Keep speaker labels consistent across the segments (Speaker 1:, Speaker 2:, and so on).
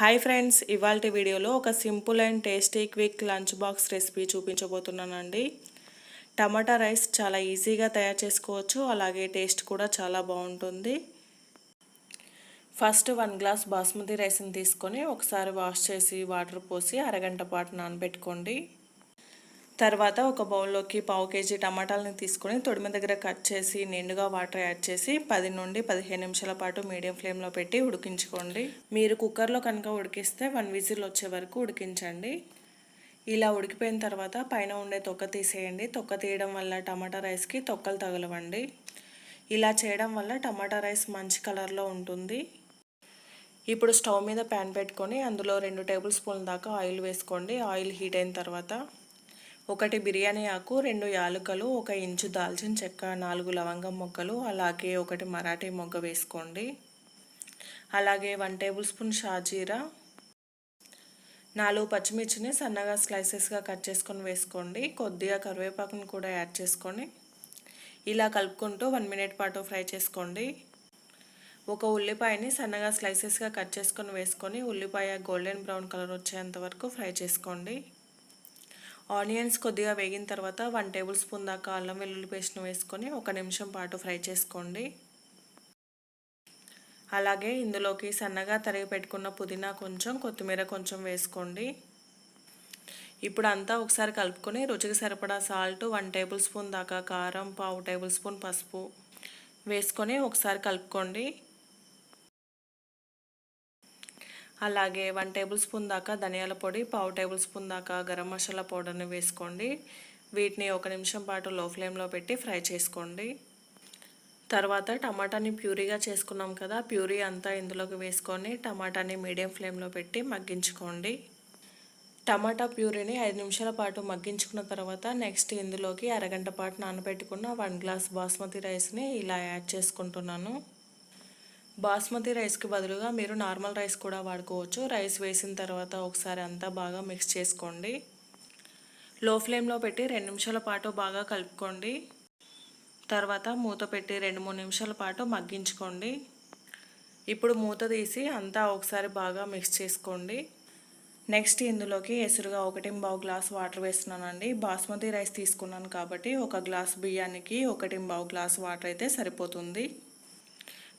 Speaker 1: Hi friends ఇవాళ వీడియోలో ఒక simple and tasty quick lunch box recipe చూపించబోతున్నానండి. Tomato rice చాలా ఈజీగా తయారు చేసుకోవచ్చు అలాగే టేస్ట్ కూడా చాలా బాగుంటుంది. ఫస్ట్ వన్ గ్లాస్ బాస్మతి రైస్ని తీసుకొని ఒకసారి వాష్ చేసి వాటర్ పోసి అరగంట పాటు నానబెట్టుకోండి. తర్వాత ఒక బౌల్లోకి పావు కేజీ టమాటాలని తీసుకొని తొడిమ దగ్గర కట్ చేసి నిండుగా వాటర్ యాడ్ చేసి పది నుండి పదిహేను నిమిషాల పాటు మీడియం ఫ్లేమ్లో పెట్టి ఉడికించుకోండి. మీరు కుక్కర్లో కనుక ఉడికిస్తే వన్ విజిల్ వచ్చే వరకు ఉడికించండి. ఇలా ఉడికిపోయిన తర్వాత పైన ఉండే తొక్క తీసేయండి. తొక్క తీయడం వల్ల టమాటా రైస్కి తొక్కలు తగలవండి. ఇలా చేయడం వల్ల టమాటా రైస్ మంచి కలర్లో ఉంటుంది. ఇప్పుడు స్టవ్ మీద ప్యాన్ పెట్టుకొని అందులో రెండు టేబుల్ స్పూన్ల దాకా ఆయిల్ వేసుకోండి. ఆయిల్ హీట్ అయిన తర్వాత ఒకటి బిర్యానీ ఆకు రెండు యాలకులు ఒక ఇంచు దాల్చిన చెక్క నాలుగు లవంగం మొక్కలు అలాగే ఒకటి మరాఠీ మొగ్గ వేసుకోండి. అలాగే వన్ టేబుల్ స్పూన్ షాజీరా నాలుగు పచ్చిమిర్చిని సన్నగా స్లైసెస్గా కట్ చేసుకొని వేసుకోండి. కొద్దిగా కరివేపాకును కూడా యాడ్ చేసుకొని ఇలా కలుపుకుంటూ వన్ మినిట్ పాటు ఫ్రై చేసుకోండి. ఒక ఉల్లిపాయని సన్నగా స్లైసెస్గా కట్ చేసుకొని వేసుకొని ఉల్లిపాయ గోల్డెన్ బ్రౌన్ కలర్ వచ్చేంత వరకు ఫ్రై చేసుకోండి. ఆనియన్స్ కొద్దిగా వేగిన తర్వాత వన్ టేబుల్ స్పూన్ దాకా అల్లం వెల్లుల్లి పేస్ట్ను వేసుకొని ఒక నిమిషం పాటు ఫ్రై చేసుకోండి. అలాగే ఇందులోకి సన్నగా తరిగి పెట్టుకున్న పుదీనా కొంచెం కొత్తిమీర కొంచెం వేసుకోండి. ఇప్పుడు అంతా ఒకసారి కలుపుకొని రుచికి సరిపడా సాల్ట్ వన్ టేబుల్ స్పూన్ దాకా కారం పావు టేబుల్ స్పూన్ పసుపు వేసుకొని ఒకసారి కలుపుకోండి. అలాగే వన్ టేబుల్ స్పూన్ దాకా ధనియాల పొడి పావు టేబుల్ స్పూన్ దాకా గరం మసాలా పౌడర్ని వేసుకోండి. వీటిని ఒక నిమిషం పాటు లో ఫ్లేమ్లో పెట్టి ఫ్రై చేసుకోండి. తర్వాత టమాటాని ప్యూరీగా చేసుకున్నాం కదా ప్యూరీ అంతా ఇందులోకి వేసుకొని టమాటాని మీడియం ఫ్లేమ్లో పెట్టి మగ్గించుకోండి. టమాటా ప్యూరీని ఐదు నిమిషాల పాటు మగ్గించుకున్న తర్వాత నెక్స్ట్ ఇందులోకి అరగంట పాటు నానబెట్టుకున్న వన్ గ్లాస్ బాస్మతి రైస్ని ఇలా యాడ్ చేసుకుంటున్నాను. బాస్మతి రైస్కి బదులుగా మీరు నార్మల్ రైస్ కూడా వాడుకోవచ్చు. రైస్ వేసిన తర్వాత ఒకసారి అంతా బాగా మిక్స్ చేసుకోండి. లో ఫ్లేమ్లో పెట్టి రెండు నిమిషాల పాటు బాగా కలుపుకోండి. తర్వాత మూత పెట్టి రెండు మూడు నిమిషాల పాటు మగ్గించుకోండి. ఇప్పుడు మూత తీసి అంతా ఒకసారి బాగా మిక్స్ చేసుకోండి. నెక్స్ట్ ఇందులోకి ఎసురుగా ఒకటి బావు గ్లాస్ వాటర్ వేస్తున్నానండి. బాస్మతి రైస్ తీసుకున్నాను కాబట్టి ఒక గ్లాస్ బియ్యానికి ఒకటి బావు గ్లాస్ వాటర్ అయితే సరిపోతుంది.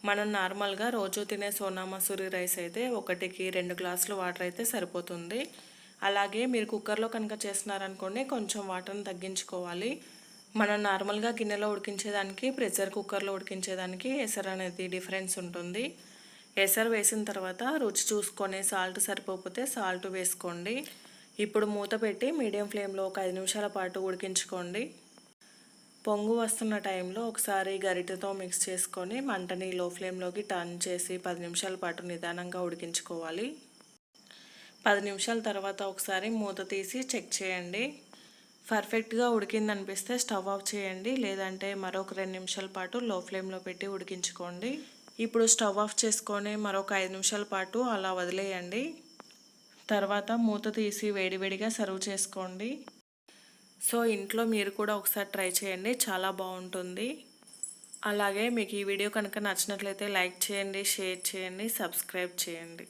Speaker 1: మనం నార్మల్గా రోజు తినే సోనా మసూరి రైస్ అయితే ఒకటికి రెండు గ్లాసులు వాటర్ అయితే సరిపోతుంది. అలాగే మీరు కుక్కర్లో కనుక చేస్తున్నారనుకోండి కొంచెం వాటర్ని తగ్గించుకోవాలి. మనం నార్మల్గా గిన్నెలో ఉడికించేదానికి ప్రెషర్ కుక్కర్లో ఉడికించేదానికి ఎసర్ అనేది డిఫరెన్స్ ఉంటుంది. ఎసరు వేసిన తర్వాత రుచి చూసుకొని సాల్ట్ సరిపోతే సాల్ట్ వేసుకోండి. ఇప్పుడు మూత పెట్టి మీడియం ఫ్లేమ్లో ఒక ఐదు నిమిషాల పాటు ఉడికించుకోండి. పొంగు వస్తున్న టైంలో ఒకసారి గరిటెతో మిక్స్ చేసుకొని మంటని లో ఫ్లేమ్లోకి టర్న్ చేసి పది నిమిషాల పాటు నిదానంగా ఉడికించుకోవాలి. పది నిమిషాల తర్వాత ఒకసారి మూత తీసి చెక్ చేయండి. పర్ఫెక్ట్గా ఉడికింది అనిపిస్తే స్టవ్ ఆఫ్ చేయండి లేదంటే మరొక రెండు నిమిషాల పాటు లో ఫ్లేమ్లో పెట్టి ఉడికించుకోండి. ఇప్పుడు స్టవ్ ఆఫ్ చేసుకొని మరొక ఐదు నిమిషాల పాటు అలా వదిలేయండి. తర్వాత మూత తీసి వేడివేడిగా సర్వ్ చేసుకోండి. సో ఇంట్లో మీరు కూడా ఒకసారి ట్రై చేయండి చాలా బాగుంటుంది. అలాగే మీకు ఈ వీడియో కనుక నచ్చినట్లయితే లైక్ చేయండి షేర్ చేయండి సబ్స్క్రైబ్ చేయండి.